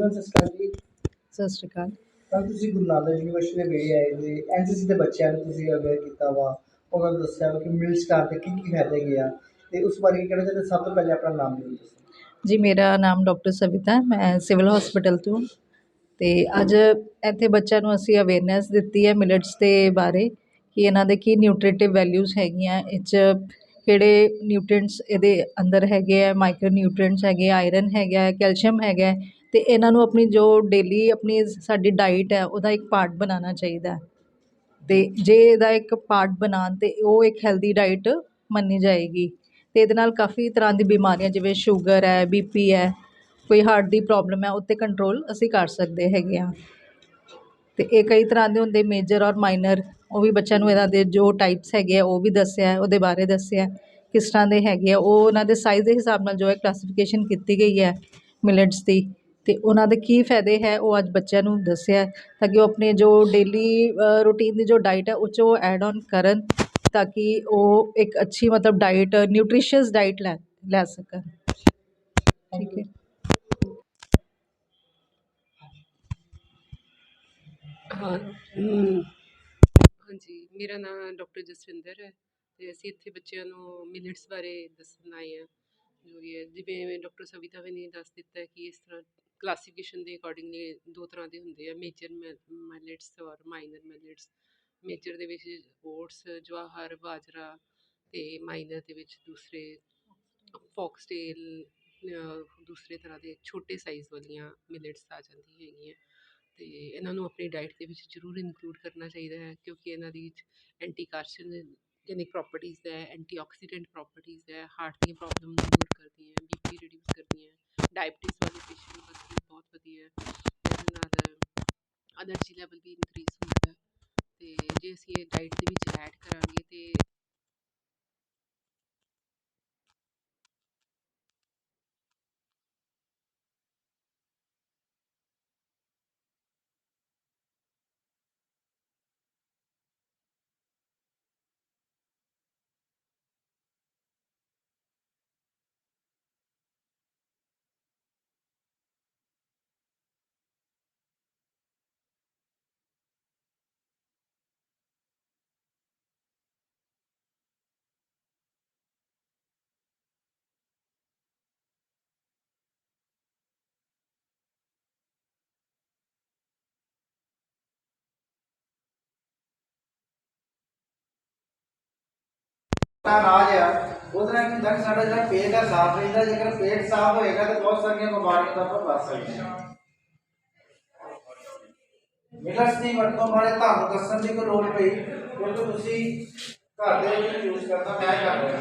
Everyone ਸਤਿ ਸ਼੍ਰੀ ਅਕਾਲ ਜੀ। ਸਤਿ ਸ਼੍ਰੀ ਅਕਾਲ। ਕੱਲ ਤੁਸੀਂ ਗੁਰੂ ਨਾਨਕ ਯੂਨੀਵਰਸਿਟੀ ਦੇ ਵੇੜੇ ਆਏ ਤੇ ਐਨਸੀਸੀ ਦੇ ਬੱਚਿਆਂ ਨੂੰ ਤੁਸੀਂ ਅਵੇਅਰ ਕੀਤਾ ਵਾ। ਉਹਨਾਂ ਨੂੰ ਦੱਸਿਆ ਵਾ ਕਿ ਮਿਲ ਸਟਾਰ ਦੇ ਕੀ ਕੀ ਫਾਇਦੇ ਹੈਗੇ ਆ। ਤੇ ਉਸ ਬਾਰੇ ਕੀ ਕਹਿਣਾ ਚਾਹੁੰਦੇ? ਸਭ ਤੋਂ ਪਹਿਲੇ ਆਪਣਾ ਨਾਮ ਦੱਸੋ। ਜੀ ਮੇਰਾ ਨਾਮ ਡਾਕਟਰ ਸਵਿਤਾ ਹੈ। ਮੈਂ ਸਿਵਲ ਹਸਪੀਟਲ ਤੋਂ ਤੇ ਅੱਜ ਇੱਥੇ ਬੱਚਿਆਂ ਨੂੰ ਅਸੀਂ ਅਵੇਅਰਨੈਸ ਦਿੱਤੀ ਹੈ ਮਿਲਟਸ ਦੇ ਬਾਰੇ ਕਿ ਇਹਨਾਂ ਦੇ ਕੀ ਨਿਊਟ੍ਰੀਟਿਵ ਵੈਲਿਊਜ਼ ਹੈਗੀਆਂ। ਇਹ 'ਚ ਕਿਹੜੇ ਨਿਊਟ੍ਰੀਐਂਟਸ ਇਹਦੇ ਅੰਦਰ ਹੈਗੇ ਆ ਮਾਈਕਰੋ ਨਿਊਟ੍ਰੀਐਂਟਸ ਹੈਗੇ ਆਇਰਨ ਹੈਗਾ ਹੈ ਕੈਲਸ਼ੀਅਮ ਹੈਗਾ ਅਤੇ ਇਹਨਾਂ ਨੂੰ ਆਪਣੀ ਜੋ ਡੇਲੀ ਆਪਣੀ ਸਾਡੀ ਡਾਈਟ ਹੈ, ਉਹਦਾ ਇੱਕ ਪਾਰਟ ਬਣਾਉਣਾ ਚਾਹੀਦਾ ਅਤੇ ਜੇ ਇਹਦਾ ਇੱਕ ਪਾਰਟ ਬਣਾਉਣ ਤਾਂ ਉਹ ਇੱਕ ਹੈਲਦੀ ਡਾਇਟ ਮੰਨੀ ਜਾਏਗੀ। ਅਤੇ ਇਹਦੇ ਨਾਲ ਕਾਫੀ ਤਰ੍ਹਾਂ ਦੀ ਬਿਮਾਰੀਆਂ, ਜਿਵੇਂ ਸ਼ੂਗਰ ਹੈ ਬੀ ਪੀ ਹੈ, ਕੋਈ ਹਾਰਟ ਦੀ ਪ੍ਰੋਬਲਮ ਹੈ ਉਹ 'ਤੇ ਕੰਟਰੋਲ ਅਸੀਂ ਕਰ ਸਕਦੇ ਹੈਗੇ ਹਾਂ। ਅਤੇ ਇਹ ਕਈ ਤਰ੍ਹਾਂ ਦੇ ਹੁੰਦੇ ਮੇਜਰ ਔਰ ਮਾਈਨਰ ਉਹ ਵੀ ਬੱਚਿਆਂ ਨੂੰ ਇਹਨਾਂ ਦੇ ਜੋ ਟਾਈਪਸ ਹੈਗੇ ਆ, ਉਹ ਵੀ ਦੱਸਿਆ ਉਹਦੇ ਬਾਰੇ ਦੱਸਿਆ ਕਿਸ ਤਰ੍ਹਾਂ ਦੇ ਹੈਗੇ ਆ, ਉਹ ਉਹਨਾਂ ਦੇ ਸਾਈਜ਼ ਦੇ ਹਿਸਾਬ ਨਾਲ ਜੋ ਹੈ ਕਲਾਸੀਫਿਕੇਸ਼ਨ ਕੀਤੀ ਗਈ ਹੈ ਮਿਲਟਸ ਦੀ। ਤੇ ਉਹਨਾਂ ਦੇ ਕੀ ਫਾਇਦੇ ਹੈ, ਉਹ ਅੱਜ ਬੱਚਿਆਂ ਨੂੰ ਦੱਸਿਆ ਤਾਂ ਕਿ ਉਹ ਆਪਣੇ ਜੋ ਡੇਲੀ ਰੂਟੀਨ ਦੀ ਜੋ ਡਾਈਟ ਹੈ, ਉਹ 'ਚ ਉਹ ਐਡ ਔਨ ਕਰਨ ਤਾਂ ਕਿ ਉਹ ਇੱਕ ਅੱਛੀ ਮਤਲਬ ਡਾਈਟ ਨਿਊਟ੍ਰੀਸ਼ੀਅਸ ਡਾਈਟ ਲੈ ਲੈ ਸਕਣ। ਠੀਕ ਹੈ। ਹਾਂ ਹਾਂਜੀ, ਮੇਰਾ ਨਾਮ ਡਾਕਟਰ ਜਸਵਿੰਦਰ ਹੈ ਤੇ ਅਸੀਂ ਇੱਥੇ ਬੱਚਿਆਂ ਨੂੰ ਮਿਲਟਸ ਬਾਰੇ ਦੱਸਣ ਆਏ ਹਾਂ, ਜੋ ਵੀ ਹੈ। ਜਿਵੇਂ ਡਾਕਟਰ ਸਵਿਤਾ ਵੀ ਨੇ ਦੱਸ ਦਿੱਤਾ ਕਿ ਇਸ ਤਰ੍ਹਾਂ ਕਲਾਸੀਫਿਕੇਸ਼ਨ ਦੇ ਅਕੋਰਡਿੰਗਲੀ ਦੋ ਤਰ੍ਹਾਂ ਦੇ ਹੁੰਦੇ ਆ ਮੇਜਰ ਮਿਲਟਸ ਔਰ ਮਾਈਨਰ ਮਿਲਟਸ ਮੇਜਰ ਦੇ ਵਿੱਚ ਓਟਸ ਜਵਾਹਰ, ਬਾਜਰਾ ਤੇ ਮਾਈਨਰ ਦੇ ਵਿੱਚ ਦੂਸਰੇ ਫੌਕਸਟੇਲ ਦੂਸਰੇ ਤਰ੍ਹਾਂ ਦੇ ਛੋਟੇ ਸਾਈਜ਼ ਵਾਲੀਆਂ ਮਿਲਟਸ ਆ ਜਾਂਦੀਆਂ ਹੈਗੀਆਂ। ਤੇ ਇਹਨਾਂ ਨੂੰ ਆਪਣੀ ਡਾਈਟ ਦੇ ਵਿੱਚ ਜ਼ਰੂਰ ਇਨਕਲੂਡ ਕਰਨਾ ਚਾਹੀਦਾ ਹੈ, ਕਿਉਂਕਿ ਇਹਨਾਂ ਦੀ ਐਂਟੀ ਕਾਰਸੀਨੋਜੈਨਿਕ ਪ੍ਰੋਪਰਟੀਜ਼ ਹੈ ਐਂਟੀਆਕਸੀਡੈਂਟ ਪ੍ਰੋਪਰਟੀਜ਼ ਹੈ ਹਾਰਟ ਦੀਆਂ ਪ੍ਰੋਬਲਮ ਨੂੰ ਦੂਰ ਕਰਦੀਆਂ ਬੀਪੀ ਰਿਡਿਊਸ ਕਰਦੀਆਂ। ਡਾਇਬਟੀਜ਼ ਵਾਲੇ ਪੇਸ਼ੈਂਟ ਵਾਸਤੇ ਬਹੁਤ ਵਧੀਆ ਇਹਦੇ ਨਾਲ ਐਨਰਜੀ ਲੈਵਲ ਵੀ ਇਨਕਰੀਜ਼ ਹੈ। ਅਤੇ ਜੇ ਅਸੀਂ ਇਹ ਡਾਇਟ ਦੇ ਵਿੱਚ ਐਡ ਕਰਾਂਗੇ ਤਾਂ ਤਾਂ ਰਾਜ ਆ। ਉਹਦੇ ਨਾਲ ਕੀ ਹੁੰਦਾ ਕਿ ਸਾਡਾ ਜਿਹੜਾ ਪੇਟ ਆ, ਸਾਫ਼ ਰਹਿੰਦਾ। ਜੇਕਰ ਪੇਟ ਸਾਫ਼ ਹੋਏਗਾ ਤਾਂ ਬਹੁਤ ਸਾਰੀਆਂ ਬਿਮਾਰੀਆਂ ਤੋਂ ਆਪਾਂ ਬਚ ਸਕਦੇ ਹਾਂ। ਮਿਲਟਸ ਦੀ ਵਰਤੋਂ ਬਾਰੇ ਤੁਹਾਨੂੰ ਦੱਸਣ ਦੀ ਕੋਈ ਲੋੜ ਪਈ। ਕਿਉਂਕਿ ਤੁਸੀਂ ਘਰ ਦੇ ਵਿੱਚ ਯੂਜ਼ ਕਰਦਾ, ਮੈਂ ਕਰ ਰਿਹਾ।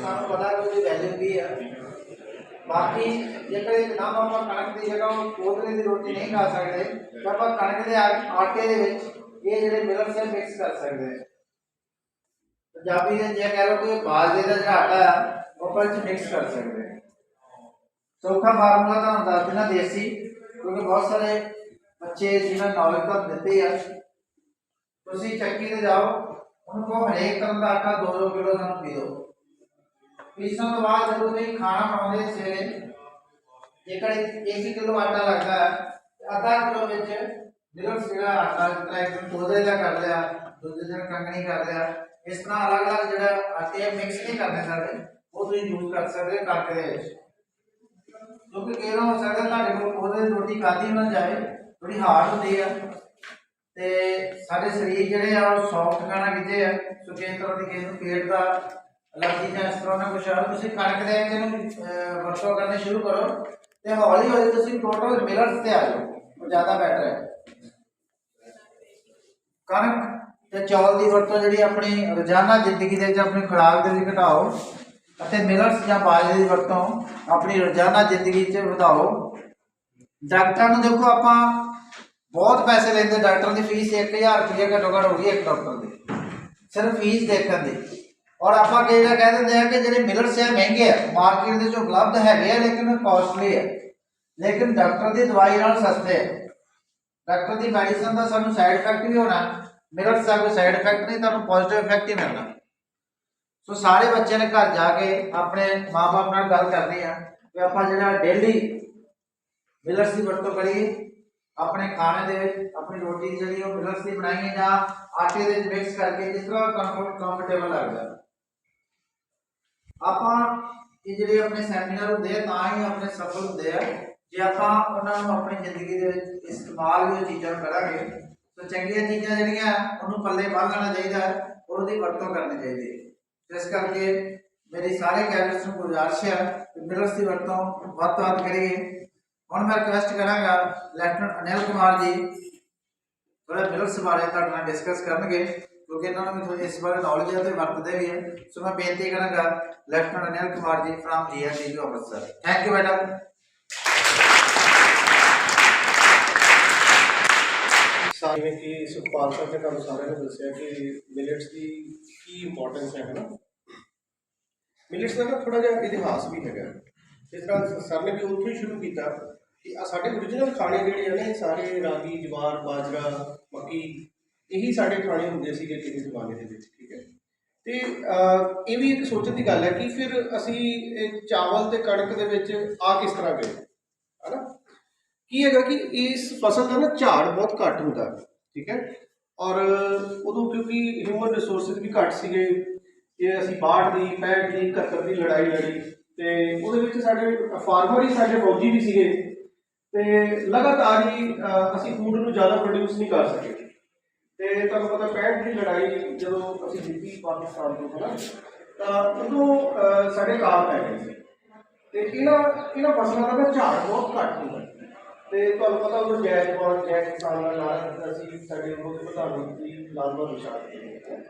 ਸਾਨੂੰ ਪਤਾ ਕਿ ਉਹਦੀ ਵੈਲਿਊ ਕੀ ਹੈ ਬਾਕੀ ਜੇਕਰ ਇੱਕ ਨਾਮ ਆਪਾਂ ਕਣਕ ਦੀ ਜਗ੍ਹਾ ਉਹ ਕੋਦਰੇ ਦੀ ਰੋਟੀ ਨਹੀਂ ਖਾ ਸਕਦੇ, ਤਾਂ ਆਪਾਂ ਕਣਕ ਦੇ ਆਟੇ ਦੇ ਵਿੱਚ ਇਹ ਜਿਹੜੇ ਮਿਲਟਸ ਹੈ ਮਿਕਸ ਕਰ ਸਕਦੇ ਹਾਂ। ਪੰਜਾਬੀ ਦੇ ਜੇ ਕਹਿ ਲਓ ਕਿ ਬਾਜਰੇ ਦਾ ਜਿਹੜਾ ਆਟਾ ਆ, ਉਹ ਆਪਾਂ ਵਿੱਚ ਮਿਕਸ ਕਰ ਸਕਦੇ ਹਾਂ। ਸੌਖਾ ਫਾਰਮੂਲਾ ਤੁਹਾਨੂੰ ਦੱਸ ਦੇਣਾ ਦੇਸੀ, ਕਿਉਂਕਿ ਬਹੁਤ ਸਾਰੇ ਬੱਚੇ ਜਿਨ੍ਹਾਂ ਨੌਲੇਜ ਤਾਂ ਦਿੱਤੇ ਆ। ਤੁਸੀਂ ਚੱਕੀ ਤੇ ਜਾਓ, ਉਹਨੂੰ ਕਹੋ ਹਰੇਕ ਤਰ੍ਹਾਂ ਦਾ ਆਟਾ 2-2 ਕਿਲੋ ਸਾਨੂੰ ਪੀ ਦਿਓ। ਪੀਸਣ ਤੋਂ ਬਾਅਦ ਜਦੋਂ ਤੁਸੀਂ ਖਾਣਾ ਬਣਾਉਂਦੇ ਸਵੇਰੇ, ਜੇਕਰ 1 ਕਿਲੋ ਆਟਾ ਲੱਗਦਾ ਹੈ ਅੱਧਾ ਕਿਲੋ ਵਿੱਚ ਜਿਹੜਾ ਜਿਹੜਾ ਆਟਾ ਜਿੱਦਾਂ ਇੱਕ ਕੋਦਰੇ ਦਾ ਕਰ ਲਿਆ, ਦੂਜੇ ਦਿਨ ਕੰਗਣੀ ਕਰ ਲਿਆ ਇਸ ਤਰ੍ਹਾਂ ਅਲੱਗ-ਅਲੱਗ ਜਿਹੜਾ ਆਟੇ ਮਿਕਸ ਨਹੀਂ ਕਰਨੇ ਸਾਡੇ, ਉਹ ਤੁਸੀਂ ਯੂਜ਼ ਕਰ ਸਕਦੇ ਹੋ ਕਣਕ ਦੇ ਵਿੱਚ। ਕਿਉਂਕਿ ਕਈ ਵਾਰ ਹੋ ਸਕਦਾ ਤੁਹਾਡੇ ਕੋਲ ਕੋਦਰੇ ਰੋਟੀ ਖਾਧੀ ਨਾ ਜਾਵੇ ਥੋੜੀ ਹਾਰਡ ਹੁੰਦੀ ਆ। ਤੇ ਸਾਡੇ ਸਰੀਰ ਜਿਹੜੇ ਆ, ਉਹ ਸੌਫਟ ਖਾਣਾ ਕਿਤੇ ਆ ਸੋ ਕਿਸੇ ਤਰ੍ਹਾਂ ਦੀ ਕਿਸੇ ਨੂੰ ਪੇਟ ਦਾ ਅਲਰਜੀ ਜਾਂ ਇਸ ਤਰ੍ਹਾਂ ਦਾ ਕੁਛ ਆ, ਤੁਸੀਂ ਕਣਕ ਦੇ ਕੇ ਨੂੰ ਵਰਤੋਂ ਕਰਨੇ ਸ਼ੁਰੂ ਕਰੋ। ਤੇ ਹੌਲੀ ਹੌਲੀ ਤੁਸੀਂ ਟੋਟਲ ਮਿਲਟਸ ਤੇ ਆ ਜਾਓ ਉਹ ਜ਼ਿਆਦਾ ਬੈਟਰ ਹੈ। ਕਣਕ ਤੇ ਚੌਲ ਦੀ ਵਰਤੋਂ ਜਿਹੜੀ ਆਪਣੀ ਰੋਜ਼ਾਨਾ ਜ਼ਿੰਦਗੀ ਦੇ ਵਿੱਚ ਆਪਣੀ ਖੁਰਾਕ ਦੇ ਵਿੱਚ ਘਟਾਓ ਅਤੇ ਮਿਲਟਸ ਜਾਂ ਬਾਜਰੇ ਦੀ ਵਰਤੋਂ ਆਪਣੀ ਰੋਜ਼ਾਨਾ ਜ਼ਿੰਦਗੀ 'ਚ ਵਧਾਓ। ਡਾਕਟਰਾਂ ਨੂੰ ਦੇਖੋ ਆਪਾਂ ਬਹੁਤ ਪੈਸੇ ਲੈਂਦੇ, ਡਾਕਟਰ ਦੀ ਫੀਸ 1000 ਰੁਪਏ ਘੱਟੋ ਘੱਟ ਹੋ ਗਈ ਇੱਕ ਡਾਕਟਰ ਦੀ। ਸਿਰਫ ਫੀਸ ਦੇਖਣ ਦੀ। ਔਰ ਆਪਾਂ ਕਈ ਵਾਰ ਕਹਿ ਦਿੰਦੇ ਆ ਕਿ ਜਿਹੜੇ ਮਿਲਟਸ ਆ ਮਹਿੰਗੇ ਆ ਮਾਰਕੀਟ ਦੇ ਵਿੱਚ ਉਪਲਬਧ ਹੈਗੇ ਆ, ਲੇਕਿਨ ਕਾਸਟਲੀ ਹੈ। ਲੇਕਿਨ ਡਾਕਟਰ ਦੀ ਦਵਾਈ ਨਾਲ ਸਸਤੇ ਹੈ। ਡਾਕਟਰ ਦੀ ਮੈਡੀਸਨ ਦਾ ਸਾਨੂੰ ਸਾਈਡ ਇਫੈਕਟ ਵੀ ਹੋਣਾ। ਮਿਲਟਸ ਦਾ ਕੋਈ ਸਾਈਡ ਇਫੈਕਟ ਨਹੀਂ ਤੁਹਾਨੂੰ ਪੋਜ਼ਿਟਿਵ ਇਫੈਕਟ ਹੀ ਮਿਲਣਾ ਸੋ ਸਾਰੇ ਬੱਚਿਆਂ ਨੇ ਘਰ ਜਾ ਕੇ ਆਪਣੇ ਮਾਪੇ ਨਾਲ ਗੱਲ ਕਰਨੀ ਆ ਕਿ ਆਪਾਂ ਜਿਹੜਾ ਡੇਲੀ ਮਿਲਟਸ ਦੀ ਵਰਤੋਂ ਕਰੀਏ ਆਪਣੇ ਖਾਣੇ ਦੇ ਵਿੱਚ ਆਪਣੀ ਰੋਟੀ ਜਿਹੜੀ ਉਹ ਮਿਲਟਸ ਦੀ ਬਣਾਈਏ ਜਾਂ ਆਟੇ ਦੇ ਵਿੱਚ ਮਿਕਸ ਕਰਕੇ ਜਿਸ ਤਰ੍ਹਾਂ ਕੰਫਰਟ ਕੰਫਰਟੇਬਲ ਲੱਗਦਾ ਆਪਾਂ ਇਹ ਜਿਹੜੇ ਆਪਣੇ ਸੈਮੀਨਾਰ ਹੁੰਦੇ ਆ ਤਾਂ ਹੀ ਆਪਣੇ ਸਫਲ ਹੁੰਦੇ ਆ ਜੇ ਆਪਾਂ ਉਹਨਾਂ ਨੂੰ ਆਪਣੀ ਜ਼ਿੰਦਗੀ ਦੇ ਵਿੱਚ ਇਸਤੇਮਾਲ ਵੀ ਉਹ ਚੀਜ਼ਾਂ ਨੂੰ ਕਰਾਂਗੇ ਤਾਂ ਚੰਗੀਆਂ ਚੀਜ਼ਾਂ ਜਿਹੜੀਆਂ ਉਹਨੂੰ ਪੱਲੇ ਬੰਨ ਲੈਣਾ ਚਾਹੀਦਾ ਹੈ ਔਰ ਉਹਦੀ ਵਰਤੋਂ ਕਰਨੀ ਚਾਹੀਦੀ ਹੈ। ਇਸ ਕਰਕੇ ਮੇਰੀ ਸਾਰੇ ਕੈਡਰਸ ਨੂੰ ਗੁਜ਼ਾਰਿਸ਼ ਹੈ ਕਿ ਮਿਲਟਸ ਦੀ ਵਰਤੋਂ ਵੱਧ ਤੋਂ ਵੱਧ ਕਰੀਏ। ਹੁਣ ਮੈਂ ਰਿਕਵੈਸਟ ਕਰਾਂਗਾ ਲੈਫਟਨੈਂਟ ਅਨਿਲ ਕੁਮਾਰ ਜੀ ਥੋੜਾ ਮਿਲਟਸ ਬਾਰੇ ਤੁਹਾਡੇ ਨਾਲ ਡਿਸਕਸ ਕਰਨਗੇ, ਕਿਉਂਕਿ ਇਹਨਾਂ ਨੂੰ ਵੀ ਇਸ ਬਾਰੇ ਨੌਲੇਜ ਹੈ ਤੇ ਵਰਤਦੇ ਵੀ ਹੈ। ਸੋ ਮੈਂ ਬੇਨਤੀ ਕਰਾਂਗਾ lieutenant Anil Kumar ji from GND Amritsar. Thank you madam ਸਾ- ਜਿਵੇਂ ਕਿ ਸੁਖਪਾਲ ਸਰ ਨੇ ਤੁਹਾਨੂੰ ਸਾਰਿਆਂ ਨੂੰ ਦੱਸਿਆ ਕਿ ਮਿਲਟਸ ਦੀ ਕੀ ਇੰਪੋਰਟੈਂਸ ਹੈ ਨਾ ਮਿਲਟਸ ਦਾ ਨਾ ਥੋੜਾ ਜਿਹਾ ਇਤਿਹਾਸ ਵੀ ਹੈਗਾ। ਜਿਸ ਤਰ੍ਹਾਂ ਸਰ ਨੇ ਵੀ ਉੱਥੋਂ ਹੀ ਸ਼ੁਰੂ ਕੀਤਾ ਕਿ ਆ ਸਾਡੇ ਓਰੀਜਨਲ ਖਾਣੇ ਜਿਹੜੇ ਆ ਨਾ, ਇਹ ਸਾਰੇ ਰਾਗੀ, ਜਵਾਰ, ਬਾਜਰਾ, ਮੱਕੀ, ਇਹੀ ਸਾਡੇ ਖਾਣੇ ਹੁੰਦੇ ਸੀਗੇ ਕਿਸੇ ਜ਼ਮਾਨੇ ਦੇ ਵਿੱਚ, ਠੀਕ ਹੈ। ਤੇ ਇਹ ਵੀ ਇੱਕ ਸੋਚਣ ਦੀ ਗੱਲ ਹੈ ਕਿ ਫਿਰ ਅਸੀਂ ਚਾਵਲ ਤੇ ਕਣਕ ਦੇ ਵਿੱਚ ਆ ਕਿਸ ਤਰ੍ਹਾਂ ਗਏ, ਹਨਾ? ਕੀ ਹੈਗਾ ਕਿ ਇਸ ਫਸਲ ਦਾ ਨਾ ਝਾੜ ਬਹੁਤ ਘੱਟ ਹੁੰਦਾ ਠੀਕ ਹੈ? ਔਰ ਉਦੋਂ ਕਿਉਂਕਿ ਹਿਊਮਨ ਰਿਸੋਰਸਸ ਵੀ ਘੱਟ ਸੀਗੇ ਇਹ ਅਸੀਂ 62 ਦੀ 65 ਦੀ 71 ਦੀ ਲੜਾਈ ਲੜੀ, ਤੇ ਉਹਦੇ ਵਿੱਚ ਸਾਡੇ ਫਾਰਮਰ ਹੀ ਸਾਡੇ ਫੌਜੀ ਵੀ ਸੀਗੇ, ਤੇ ਲਗਾਤਾਰ ਹੀ ਅਸੀਂ ਫੂਡ ਨੂੰ ਜ਼ਿਆਦਾ ਪ੍ਰੋਡਿਊਸ ਨਹੀਂ ਕਰ ਸਕੇ। ਤੇ ਤੁਹਾਨੂੰ ਪਤਾ 65 ਦੀ ਲੜਾਈ, ਜਦੋਂ ਅਸੀਂ ਜਿੱਤੀ ਪਾਕਿਸਤਾਨ ਤੋਂ ਹਨਾ, ਤਾਂ ਉਦੋਂ ਸਾਡੇ ਕਾਰ ਪੈ ਗਏ ਸੀ। ਤੇ ਇਹਨਾਂ ਇਹਨਾਂ ਫਸਲਾਂ ਦਾ ਨਾ ਝਾੜ ਬਹੁਤ ਘੱਟ ਹੁੰਦਾ। ਤੇ ਤੁਹਾਨੂੰ ਪਤਾ ਉਹ ਜੈ ਜਵਾਨ ਜੈ ਕਿਸਾਨ ਦਾ ਨਾਰਾ ਅਸੀਂ ਸਾਡੇ ਮੁੱਖ ਪ੍ਰਧਾਨ ਮੰਤਰੀ ਲਾਲ ਬਹਾਦੁਰ ਸ਼ਾਸਤਰੀ ਜੀ ਨੇ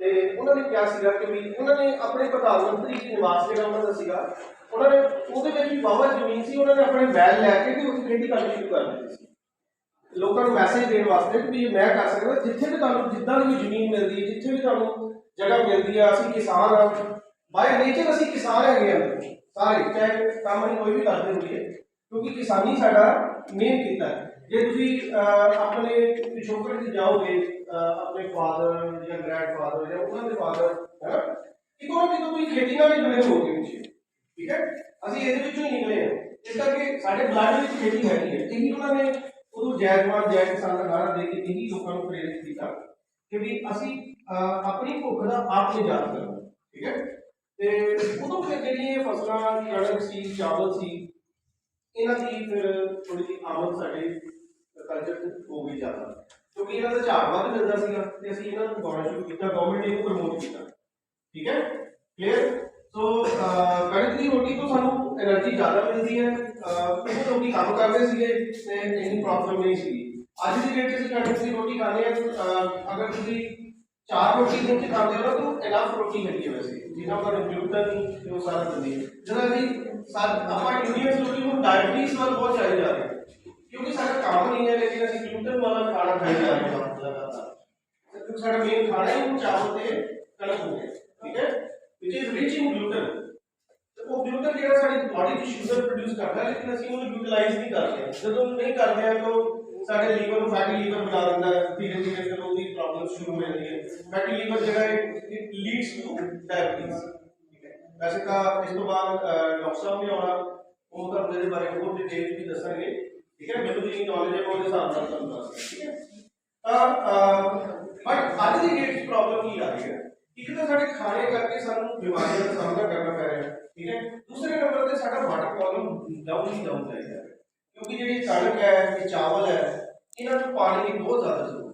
ਤੇ ਉਹਨਾਂ ਨੇ ਕਿਹਾ ਸੀਗਾ ਕਿ ਵੀ ਉਹਨਾਂ ਨੇ ਆਪਣੇ ਪ੍ਰਧਾਨ ਮੰਤਰੀ ਜੀ ਨਿਵਾਸ ਜਿਹੜਾ ਉਹਨਾਂ ਦਾ ਸੀਗਾ, ਉਹਨਾਂ ਨੇ ਉਹਦੇ ਵਿੱਚ ਵੀ ਬਹੁਤ ਜ਼ਮੀਨ ਸੀ, ਉਹਨਾਂ ਨੇ ਆਪਣੇ ਬੈਲ ਲੈ ਕੇ ਵੀ ਉੱਥੇ ਖੇਤੀ ਕਰਨੀ ਸ਼ੁਰੂ ਕਰ ਦਿੱਤੀ ਸੀ। ਲੋਕਾਂ ਨੂੰ ਮੈਸੇਜ ਦੇਣ ਵਾਸਤੇ ਵੀ ਮੈਂ ਕਰ ਸਕਦਾ, ਜਿੱਥੇ ਵੀ ਤੁਹਾਨੂੰ ਜਿੱਦਾਂ ਦੀ ਵੀ ਜ਼ਮੀਨ ਮਿਲਦੀ ਹੈ, ਜਿੱਥੇ ਵੀ ਤੁਹਾਨੂੰ ਜਗ੍ਹਾ ਮਿਲਦੀ ਹੈ, ਅਸੀਂ ਕਿਸਾਨ ਹਾਂ। ਬਾਏ ਨੇਚਰ ਅਸੀਂ ਕਿਸਾਨ ਹੈਗੇ ਆ ਸਾਰੇ, ਚਾਹੇ ਕੰਮ ਨਹੀਂ ਕੋਈ ਵੀ ਕਰਦੇ ਹੋਈਏ ਕਿਉਂਕਿ ਕਿਸਾਨੀ ਸਾਡਾ ਮੇਨ ਕੀਤਾ ਹੈ। ਜੇ ਤੁਸੀਂ ਆਪਣੇ ਪਿਛੋਕੜ 'ਚ ਜਾਓਗੇ ਆਪਣੇ ਫਾਦਰ ਜਾਂ ਗ੍ਰੈਂਡ ਫਾਦਰ ਜਾਂ ਉਹਨਾਂ ਦੇ ਫਾਦਰ ਹੈ ਨਾ? ਕਿਤੋਂ ਨਾ ਕਿਤੋਂ ਕੋਈ ਖੇਤੀ ਨਾਲ ਹੀ ਜੁੜੇ ਹੋਗੇ ਪਿੱਛੇ ਠੀਕ ਹੈ? ਅਸੀਂ ਇਹਦੇ ਵਿੱਚੋਂ ਹੀ ਨਿਕਲੇ ਹਾਂ। ਇਸ ਕਰਕੇ ਸਾਡੇ ਬਲੱਡ ਵਿੱਚ ਖੇਤੀ ਹੈਗੀ ਹੈ। ਇਹੀ ਉਹਨਾਂ ਨੇ ਉਦੋਂ ਜੈ ਜਵਾਨ ਜੈ ਕਿਸਾਨ ਦਾ ਨਾਰਾ ਦੇ ਕੇ ਇਹੀ ਲੋਕਾਂ ਨੂੰ ਪ੍ਰੇਰਿਤ ਕੀਤਾ ਕਿ ਵੀ ਅਸੀਂ ਆਪਣੀ ਭੁੱਖ ਦਾ ਆਪ ਨਿਜਾਤ ਕਰਨਾ ਠੀਕ ਹੈ? ਤੇ ਉਦੋਂ ਫਿਰ ਜਿਹੜੀ ਫਸਲਾਂ, ਕਣਕ ਸੀ, ਚਾਵਲ ਸੀ ਇਹਨਾਂ ਦੀ ਫਿਰ ਥੋੜੀ ਜਿਹੀ ਆਮਦ ਸਾਡੇ ਕਲਚਰ 'ਚ ਹੋ ਗਈ ਜ਼ਿਆਦਾ। ਕਿਉਂਕਿ ਇਹਨਾਂ ਦਾ ਝਾੜ ਵੱਧ ਮਿਲਦਾ ਸੀਗਾ ਤੇ ਅਸੀਂ ਇਹਨਾਂ ਨੂੰ ਗਾਉਣਾ ਸ਼ੁਰੂ ਕੀਤਾ ਗਵਰਨਮੈਂਟ ਨੇ ਇਹਨੂੰ ਪ੍ਰਮੋਟ ਕੀਤਾ। ਠੀਕ ਹੈ? ਕਲੀਅਰ ਸੋ ਕਣਕ ਦੀ ਰੋਟੀ ਤੋਂ ਸਾਨੂੰ એનર્ਜੀ ਜ਼ਿਆਦਾ ਮਿਲਦੀ ਹੈ। ਉਹ ਲੋਕੀ ਕੰਮ ਕਰਦੇ ਸੀਗੇ ਤੇ ਇੰਨੀ ਪ੍ਰੋਬਲਮ ਨਹੀਂ ਸੀ ਅੱਜ ਦੀ ਡੇਟ 'ਚ ਅਸੀਂ ਕਣਕ ਦੀ ਰੋਟੀ ਖਾਂਦੇ ਆ ਅਗਰ ਤੁਸੀਂ ਚਾਰ ਰੋਟੀ ਦਿਨ ਚ ਖਾਂਦੇ ਹੋ ਨਾ ਤਾਂ ਇਨਫ ਰੋਟੀ ਹੈਗੀ ਹੈ ਵੈਸੇ ਜਿਨ੍ਹਾਂ ਪਰ ਗਲੂਟਨ ਤੇ ਉਹ ਸਾਰਾ ਦਿੰਦੀ ਹੈ ਜਦੋਂ ਅਸੀਂ ਸਾ- ਆਪਾਂ ਇੰਡੀਅਨਸ ਲੋਕੀ ਨੂੰ ਡਾਇਬੀਟੀਜ਼ ਵੱਲ ਬਹੁਤ ਚਾਹੀ ਜਾ ਰਹੇ ਹਾਂ। ਕਿਉਂਕਿ ਸਾਡਾ ਕੰਮ ਨਹੀਂ ਹੈ ਲੇਕਿਨ ਅਸੀਂ ਗਲੂਟਨ ਵਾਲਾ ਖਾਣਾ ਖਾਈ ਜਾ ਰਹੇ ਹਾਂ ਲਗਾਤਾਰ ਕਿਉਂਕਿ ਸਾਡਾ ਮੇਨ ਖਾਣਾ ਹੀ ਹੁਣ ਚਾਵਲ ਤੇ ਕਣਕ ਹੋ ਗਿਆ ਠੀਕ ਹੈ which is rich in gluten ਤੇ ਉਹ ਗਲੂਟਨ ਜਿਹੜਾ ਸਾਡੀ ਬਾਡੀ 'ਚ ਸ਼ੂਗਰ ਪ੍ਰੋਡਿਊਸ ਕਰਦਾ ਹੈ ਲੇਕਿਨ ਅਸੀਂ ਉਹਨੂੰ ਯੂਟਿਲਾਈਜ਼ ਨਹੀਂ ਕਰਦੇ ਜਦੋਂ ਨਹੀਂ ਕਰਦੇ ਹਾਂ ਤਾਂ ਸਾਡੇ ਲੀਵਰ ਨੂੰ ਫੈਟੀ ਲੀਵਰ ਬਣਾ ਦਿੰਦਾ ਹੈ ਧੀਰੇ ਧੀਰੇ ਫਿਰ ਉਹਦੀ ਪ੍ਰੋਬਲਮ ਸ਼ੁਰੂ ਹੋ ਜਾਂਦੀ ਹੈ ਫੈਟੀ ਲੀਵਰ ਜਿਹੜਾ ਹੈ ਇਟ ਲੀਡਸ ਟੂ ਡਾਇਬੀਟੀਜ਼ ਠੀਕ ਹੈ ਵੈਸੇ ਤਾਂ ਇਸ ਤੋਂ ਬਾਅਦ ਡਾਕਟਰ ਸਾਹਿਬ ਵੀ ਆਉਣਾ ਉਹ ਤੁਹਾਨੂੰ ਇਹਦੇ ਬਾਰੇ ਹੋਰ ਡਿਟੇਲ ਵੀ ਦੱਸਣਗੇ ਠੀਕ ਹੈ ਮੈਨੂੰ ਜਿਹੜੀ ਨੌਲੇਜ ਹੈ ਮੈਂ ਉਹਦੇ ਹਿਸਾਬ ਨਾਲ ਤੁਹਾਨੂੰ ਦੱਸ ਠੀਕ ਹੈ ਤਾਂ ਬਟ ਅੱਜ ਦੀ ਡੇਟ 'ਚ ਪ੍ਰੋਬਲਮ ਕੀ ਆ ਰਹੀ ਹੈ ਇੱਕ ਤਾਂ ਸਾਡੇ ਖਾਣੇ ਕਰਕੇ ਸਾਨੂੰ ਬਿਮਾਰੀਆਂ ਦਾ ਸਾਹਮਣਾ ਕਰਨਾ ਪੈ ਰਿਹਾ ਹੈ ਠੀਕ ਹੈ ਦੂਸਰੇ ਨੰਬਰ ਤੇ ਸਾਡਾ ਵਾਟਰ ਪ੍ਰੋਬਲਮ ਡਾਊਨ ਹੀ ਡਾਊਨ ਜਾ ਰਿਹਾ ਹੈ ਕਿਉਂਕਿ ਜਿਹੜੀ ਕਣਕ ਹੈ ਇਹ ਚਾਵਲ ਹੈ ਇਹਨਾਂ ਨੂੰ ਪਾਣੀ ਦੀ ਬਹੁਤ ਜ਼ਿਆਦਾ ਜ਼ਰੂਰਤ ਹੈ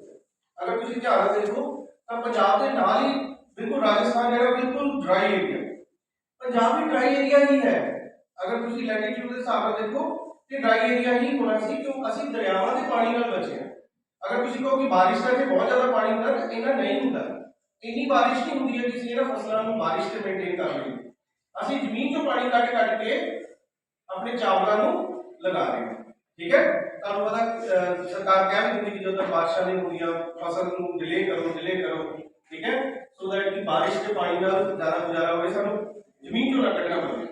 ਅਗਰ ਤੁਸੀਂ ਧਿਆਨ ਨਾਲ ਦੇਖੋ ਤਾਂ ਪੰਜਾਬ ਦੇ ਨਾਲ ਹੀ ਬਿਲਕੁਲ ਰਾਜਸਥਾਨ ਜਿਹੜਾ ਬਿਲਕੁਲ ਡਰਾਈ ਏਰੀਆ ਪੰਜਾਬ ਵੀ ਡਰਾਈ ਏਰੀਆ ਹੀ ਹੈ ਅਗਰ ਤੁਸੀਂ ਲੈਟੀਟਿਊਡ ਦੇ ਹਿਸਾਬ ਨਾਲ ਦੇਖੋ ਤੇ ਡਰਾਈ ਏਰੀਆ ਹੀ ਹੋਣਾ ਸੀ ਕਿਉਂ ਅਸੀਂ ਦਰਿਆਵਾਂ ਦੇ ਪਾਣੀ ਨਾਲ ਬਚੇ ਹਾਂ ਅਗਰ ਤੁਸੀਂ ਕਹੋ ਕਿ ਬਾਰਿਸ਼ ਕਰਕੇ ਬਹੁਤ ਜ਼ਿਆਦਾ ਪਾਣੀ ਹੁੰਦਾ, ਤਾਂ ਇੰਨਾ ਨਹੀਂ ਹੁੰਦਾ। ਇੰਨੀ ਬਾਰਿਸ਼ ਨਹੀਂ ਹੁੰਦੀ ਹੈ ਕਿ ਅਸੀਂ ਇਹਨਾਂ ਫਸਲਾਂ ਨੂੰ ਬਾਰਿਸ਼ ਤੇ ਮੇਨਟੇਨ ਕਰ ਲਈਏ। ਅਸੀਂ ਜ਼ਮੀਨ ਤੋਂ ਪਾਣੀ ਕੱਢ ਕੱਢ ਕੇ ਆਪਣੇ ਚਾਵਲਾਂ ਨੂੰ ਲਗਾ ਰਹੇ ਹਾਂ। ਠੀਕ ਹੈ? ਤੁਹਾਨੂੰ ਪਤਾ ਅਹ, ਸਰਕਾਰ ਕਹਿ ਵੀ ਦਿੰਦੀ ਕਿ ਜਦੋਂ ਤੱਕ ਬਾਰਿਸ਼ਾਂ ਨਹੀਂ ਹੁੰਦੀਆਂ ਫਸਲ ਨੂੰ ਡਿਲੇ ਕਰੋ ਡਿਲੇ ਕਰੋ ਠੀਕ ਹੈ? ਸੋ ਦੈਟ ਕਿ ਬਾਰਿਸ਼ ਦੇ ਪਾਣੀ ਨਾਲ ਜ਼ਿਆਦਾ ਗੁਜ਼ਾਰਾ ਹੋਵੇ ਸਾਨੂੰ ਜ਼ਮੀਨ ਚੋਂ ਨਾ ਕੱਢਣਾ ਪਵੇ।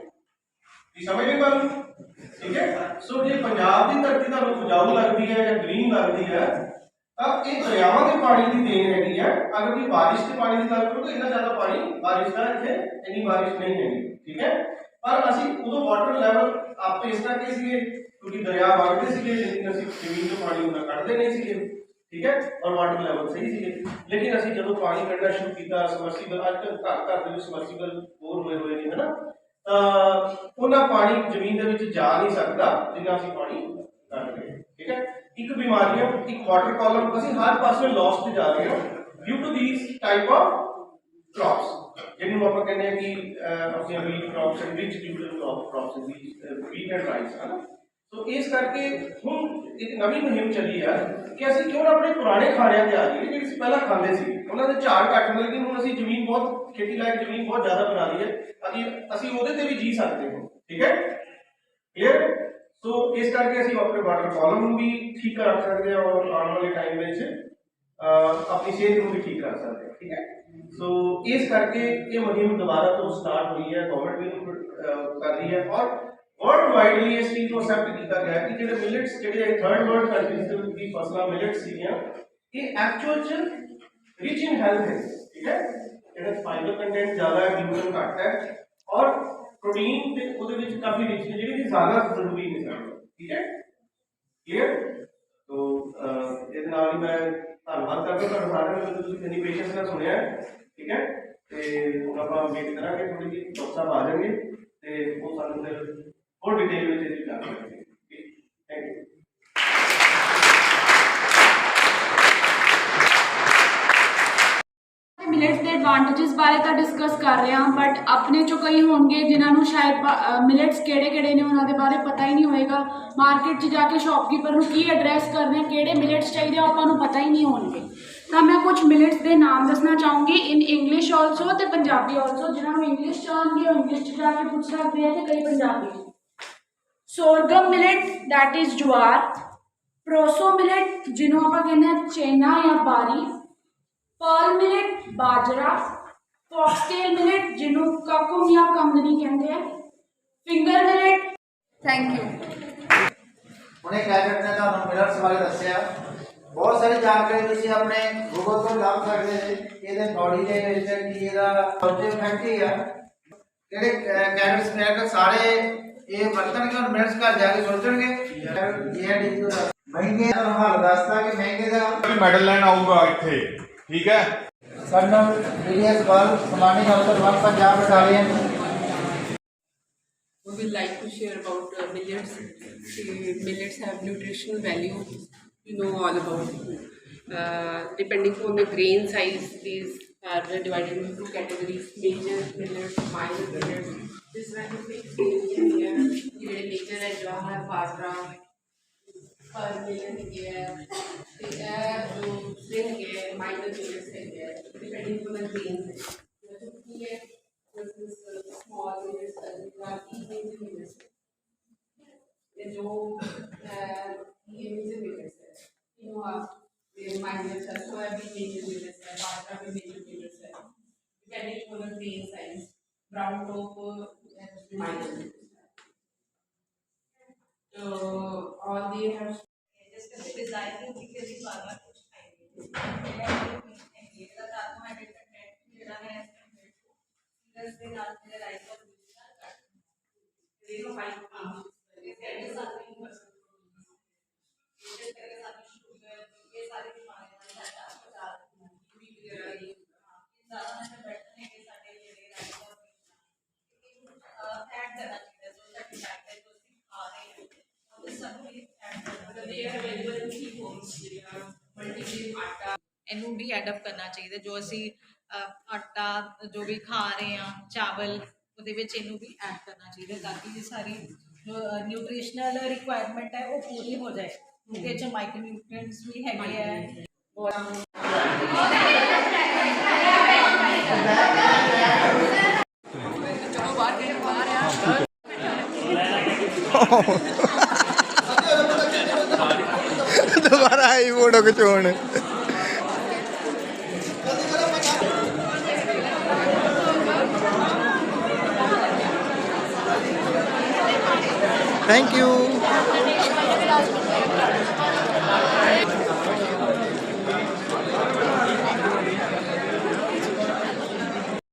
ਕੀ ਸਮਝ ਗਏ ਗੱਲ ਠੀਕ ਹੈ? ਸੋ ਜੇ ਪੰਜਾਬ ਦੀ ਧਰਤੀ ਤੁਹਾਨੂੰ ਉਪਜਾਊ ਲੱਗਦੀ ਹੈ ਜਾਂ ਗ੍ਰੀਨ ਲੱਗਦੀ ਹੈ ਤਾਂ ਇਹ ਦਰਿਆਵਾਂ ਦੇ ਪਾਣੀ ਦੀ ਦੇਣ ਹੈਗੀ ਹੈ। ਅਗਰ ਵੀ ਬਾਰਿਸ਼ ਦੇ ਪਾਣੀ ਦੀ ਗੱਲ ਕਰੋ ਤਾਂ ਇੰਨਾ ਜ਼ਿਆਦਾ ਪਾਣੀ ਬਾਰਿਸ਼ ਦਾ ਇੱਥੇ ਇੰਨੀ ਬਾਰਿਸ਼ ਨਹੀਂ ਹੈਗੀ ਠੀਕ ਹੈ? ਪਰ ਅਸੀਂ ਉਦੋਂ ਵਾਟਰ ਲੈਵਲ ਆਪੇ ਇਸ ਕਰਕੇ ਸੀਗੇ ਕਿਉਂਕਿ ਦਰਿਆ ਵਗਦੇ ਸੀਗੇ ਲੇਕਿਨ ਅਸੀਂ ਜ਼ਮੀਨ ਤੋਂ ਪਾਣੀ ਉਹਨਾਂ ਕੱਢਦੇ ਨਹੀਂ ਸੀਗੇ ਠੀਕ ਹੈ ਔਰ ਵਾਟਰ ਲੈਵਲ ਸਹੀ ਸੀਗੇ ਲੇਕਿਨ ਅਸੀਂ ਜਦੋਂ ਪਾਣੀ ਕੱਢਣਾ ਸ਼ੁਰੂ ਕੀਤਾ ਸਮਰਸੀਬਲ ਅੱਜ ਕੱਲ੍ਹ ਘਰ ਘਰ ਦੇ ਵਿੱਚ ਸਮਰਸੀਬਲ ਬੋਰ ਹੋਏ ਹੋਏ ਨੇ ਹਨਾ ਤਾਂ ਉਹਨਾਂ ਪਾਣੀ ਜ਼ਮੀਨ ਦੇ ਵਿੱਚ ਜਾ ਨਹੀਂ ਸਕਦਾ ਜਿੰਨਾ ਅਸੀਂ ਪਾਣੀ ਕੱਢ ਰਹੇ ਹਾਂ ਠੀਕ ਹੈ ਇੱਕ ਬਿਮਾਰੀਆਂ ਇੱਕ ਵਾਟਰ ਕਾਲਮ ਅਸੀਂ ਹਰ ਪਾਸੇ ਲਾਸ ਤੇ ਜਾ ਰਹੇ ਹਾਂ due to these type of crops ਜਿਹਨੂੰ ਆਪਾਂ ਕਹਿੰਦੇ ਆ ਕਿ ਅਹ, ਆਪਣੀਆਂ wheat crops and rich nutrition crops we wheat and rice ਹਨਾ ਸੋ ਇਸ ਕਰਕੇ ਹੁਣ ਇੱਕ ਨਵੀਂ ਮੁਹਿੰਮ ਚੱਲੀ ਹੈ ਕਿ ਅਸੀਂ ਕਿਉਂ ਨਾ ਆਪਣੇ ਪੁਰਾਣੇ ਖਾਣਿਆਂ ਤੇ ਆ ਜਾਈਏ ਜਿਹੜੇ ਅਸੀਂ ਪਹਿਲਾਂ ਖਾਂਦੇ ਸੀ ਉਹਨਾਂ ਦੇ ਝਾੜ ਘੱਟ ਨੇ ਲੇਕਿਨ ਹੁਣ ਅਸੀਂ ਜ਼ਮੀਨ ਬਹੁਤ ਖੇਤੀ ਲਾਇਕ ਜ਼ਮੀਨ ਬਹੁਤ ਜ਼ਿਆਦਾ ਬਣਾ ਲਈ ਹੈ ਅਸੀਂ ਅਸੀਂ ਉਹਦੇ ਤੇ ਵੀ ਜੀ ਸਕਦੇ ਹਾਂ ਠੀਕ ਹੈ ਕਲੀਅਰ ਸੋ ਇਸ ਕਰਕੇ ਅਸੀਂ ਆਪਣੇ ਵਾਟਰ ਕਾਲਮ ਨੂੰ ਵੀ ਠੀਕ ਕਰ ਸਕਦੇ ਹਾਂ ਔਰ ਆਉਣ ਵਾਲੇ ਟਾਈਮ ਵਿੱਚ ਅਹ, ਆਪਣੀ ਸਿਹਤ ਨੂੰ ਵੀ ਠੀਕ ਕਰ ਸਕਦੇ ਹਾਂ ਠੀਕ ਹੈ ਸੋ ਇਸ ਕਰਕੇ ਇਹ ਮੁਹਿੰਮ ਦੁਬਾਰਾ ਤੋਂ ਸਟਾਰਟ ਹੋਈ ਹੈ ਗਵਰਨਮੈਂਟ ਵੀ ਇਹਨੂੰ, ਅਹ, ਕਰ ਰਹੀ ਹੈ ਔਰ ਵਰਲਡ ਵਾਈਡਲੀ ਇਸ ਚੀਜ਼ ਨੂੰ ਅਸੈਪਟ ਕੀਤਾ ਗਿਆ ਹੈ ਕਿ ਜਿਹੜੇ ਮਿਲਟਸ ਜਿਹੜੇ ਥਰਡ ਵਰਲਡ ਕੰਟਰੀਜ਼ ਦੇ ਵਿੱਚ ਦੀ ਫਸਲਾਂ ਮਿਲਟਸ ਸੀਗੀਆਂ ਇਹ ਐਕਚੁਅਲ ਚ ਰਿਚ ਇਨ ਹੈਲਥ ਹੈ ਠੀਕ ਹੈ ਇਹਦਾ ਫਾਈਬਰ ਕੰਟੈਂਟ ਜ਼ਿਆਦਾ ਹੈ ਗਲੂਟਨ ਘੱਟ ਹੈ ਔਰ ਪ੍ਰੋਟੀਨ ਤੇ ਉਹਦੇ ਵਿੱਚ ਕਾਫੀ ਰਿਚ ਹੈ ਜਿਹੜੀ ਕਿ ਜ਼ਿਆਦਾ ਜ਼ਰੂਰੀ ਨੇ ਸਾਨੂੰ ਠੀਕ ਹੈ ਕਲੀਅਰ ਤੋ ਅਹ, ਇਹਦੇ ਨਾਲ ਹੀ ਮੈਂ ਧੰਨਵਾਦ ਕਰਦਾ ਤੁਹਾਡਾ ਸਾਰਿਆਂ ਦਾ ਕਿ ਤੁਸੀਂ ਇੰਨੀ ਪੇਸ਼ੈਂਸ ਨਾਲ ਸੁਣਿਆ ਹੈ ਠੀਕ ਹੈ ਤੇ ਹੁਣ ਆਪਾਂ ਵੇਟ ਕਰਾਂਗੇ ਥੋੜੀ ਜਿਹੀ ਡਾਕਟਰ ਸਾਹਿਬ ਆ ਜਾਣਗੇ ਤੇ ਉਹ ਸਾਨੂੰ ਫਿਰ ਹੋਰ ਡਿਟੇਲ ਵਿੱਚ ਇਹ ਜਾਣ ਕਰਨਗੇ ਥੈਂਕ ਯੂ ਮਿਲਟਸ ਦੇ ਐਡਵਾਂਟੇजेस ਬਾਰੇ ਤਾਂ ਡਿਸਕਸ ਕਰ ਰਹੇ ਹਾਂ ਬਟ ਆਪਣੇ ਚੋਂ ਕਈ ਹੋਣਗੇ ਜਿਨ੍ਹਾਂ ਨੂੰ ਸ਼ਾਇਦ ਮਿਲਟਸ ਕਿਹੜੇ-ਕਿਹੜੇ ਨੇ ਉਹਨਾਂ ਦੇ ਬਾਰੇ ਪਤਾ ਹੀ ਨਹੀਂ ਹੋਏਗਾ ਮਾਰਕੀਟ 'ਚ ਜਾ ਕੇ ਸ਼ਾਪਕੀਪਰ ਨੂੰ ਕੀ ਐਡਰੈਸ ਕਰਦੇ ਆ ਕਿਹੜੇ ਮਿਲਟਸ ਚਾਹੀਦੇ ਆ ਆਪਾਂ ਨੂੰ ਪਤਾ ਹੀ ਨਹੀਂ ਹੋਣਗੇ ਤਾਂ ਮੈਂ ਕੁਝ ਮਿਲਟਸ ਦੇ ਨਾਮ ਦੱਸਣਾ ਚਾਹੂੰਗੀ ਇਨ ਇੰਗਲਿਸ਼ ਆਲਸੋ ਤੇ ਪੰਜਾਬੀ ਆਲਸੋ ਜਿਨ੍ਹਾਂ ਨੂੰ ਇੰਗਲਿਸ਼ ਚਾਹਣਗੇ ਉਹ ਇੰਗਲਿਸ਼ 'ਚ ਜਾ ਕੇ ਪੁੱਛ ਸਕਦੇ ਆ ਤੇ ਕਈ ਪੰਜਾਬੀ 'ਚ ਸੋਰਗਮ ਮਿਲਟ that is ਜਵਾਰ ਪ੍ਰੋਸੋ ਮਿਲਟ ਜਿਹਨੂੰ ਆਪਾਂ ਕਹਿੰਦੇ ਆ ਚੇਨਾ ਜਾਂ ਬਾਰੀ ਪਰਲ ਮਿਲਟ ਬਾਜਰਾ ਫੌਕਸਟੇਲ ਮਿਲਟ ਜਿਹਨੂੰ ਕਾਕਮ ਜਾਂ ਕੰਗਨੀ ਕਹਿੰਦੇ ਆ ਫਿੰਗਰ ਮਿਲਟ ਥੈਂਕ ਯੂ ਉਹਨੇ ਕੈਡਟ ਨੇ ਤੁਹਾਨੂੰ ਮਿਲਟਸ ਬਾਰੇ ਦੱਸਿਆ ਬਹੁਤ ਸਾਰੀ ਜਾਣਕਾਰੀ ਤੁਸੀਂ ਆਪਣੇ ਗੂਗਲ ਤੋਂ ਲੱਭ ਸਕਦੇ ਜੀ ਇਹਦੇ ਬੋਡੀ ਦੇ ਵਿੱਚ ਕੀ ਇਹਦਾ ਪੋਜ਼ਿਟਿਵ ਫੈਕਟਰੀ ਆ ਜਿਹੜੇ ਕੈਡਟਸ ਨੇ ਸਾਰੇ ये बर्तन के और मिनट्स का जाके सोचेंगे ये महँगे और हमारा रास्ता के महँगे था मेडल लेना आऊँगा इथे ठीक है सर नाम वीडियस बाल समानी काउंसर one Punjab Italian We will like to share about uh, millets. Millets have nutritional value. You know all about it. Uh, depending on the grain size, these are divided into two categories: major millets, minor millets. This one is big grain here. ਜਿਹੜੇ major ਹੈ ਜਵਾਹਰ ਬਾਜਰਾ ਪਰ ਮਿਲਨ ਹੈ ਤੇ ਇਹ ਜੋ string ਹੈ minor millets ਹੈ depending on the grain ਕੀ ਹੈ this is uh, small millets that are eating the millets ये जो ये मेजर millets है तीनों आप ये माइनर है सोयाबीन मेजर millets है बाजरा भी मेजर millets है depending on the grain size brown top minor millets है तो all they have जिसके डिजाइन में भी कभी बार बार कुछ खाएंगे ये का कार्बोहाइड्रेट कंटेंट ਜਿਹੜਾ ਹੈ ਇਸ ਦੇ ਨਾਲ ਜਿਹੜਾ ਰਾਈਸ ਦਾ ਯੂਜ਼ ਕਰ ਜ਼ੀਰੋ ਫਾਈਵ ਇਹ ਸਾਡੇ ਸਾਥ ਨਹੀਂ ਕਰ ਸਕਦੇ ਇਸ ਕਰਕੇ ਸਾਡੀ ਸ਼ੂਗਰ ਇਹ ਸਾਰੀ ਬਿਮਾਰੀਆਂ ਦਾ ਸਾਡਾ ਬਚਾਅ ਵੀ ਵਗੈਰਾ ਇਹ ਜ਼ਿਆਦਾ ਨਾ ਬੈਠਣੇ ਕਿ ਦਾ ਐਡ ਚਾਹੀਦਾ ਸੋ ਸਾਡੀ ਡਾਈਟ ਹੈ ਜੋ ਅਸੀਂ ਖਾ ਰਹੇ ਹਾਂ ਉਹ ਸਾਨੂੰ ਇਹ ਐਡ ਕਰਨਾ they are available in ਜਿਹੜੀਆਂ multigrain ਆਟਾ ਇਹਨੂੰ ਵੀ ਐਡਪ ਕਰਨਾ ਚਾਹੀਦਾ, ਜੋ ਅਸੀਂ ਆਟਾ, ਜੋ ਵੀ ਖਾ ਰਹੇ ਹਾਂ, ਚਾਵਲ, ਉਹਦੇ ਵਿੱਚ ਇਹਨੂੰ ਵੀ ਐਡ ਕਰਨਾ ਚਾਹੀਦਾ ਤਾਂ ਕਿ ਇਹ ਸਾਰੀ ਨਿਊਟ੍ਰੀਸ਼ਨਲ ਰਿਕੁਆਇਰਮੈਂਟ ਹੈ, ਉਹ ਪੂਰੀ ਹੋ ਜਾਏ। ਉਹਦੇ ਵਿੱਚ ਮਾਈਕਰੋ ਨਿਊਟ੍ਰੀਐਂਟਸ ਵੀ ਹੈਗੇ ਹੈ दोबारा आई फोटो खिचवाण थैंक यू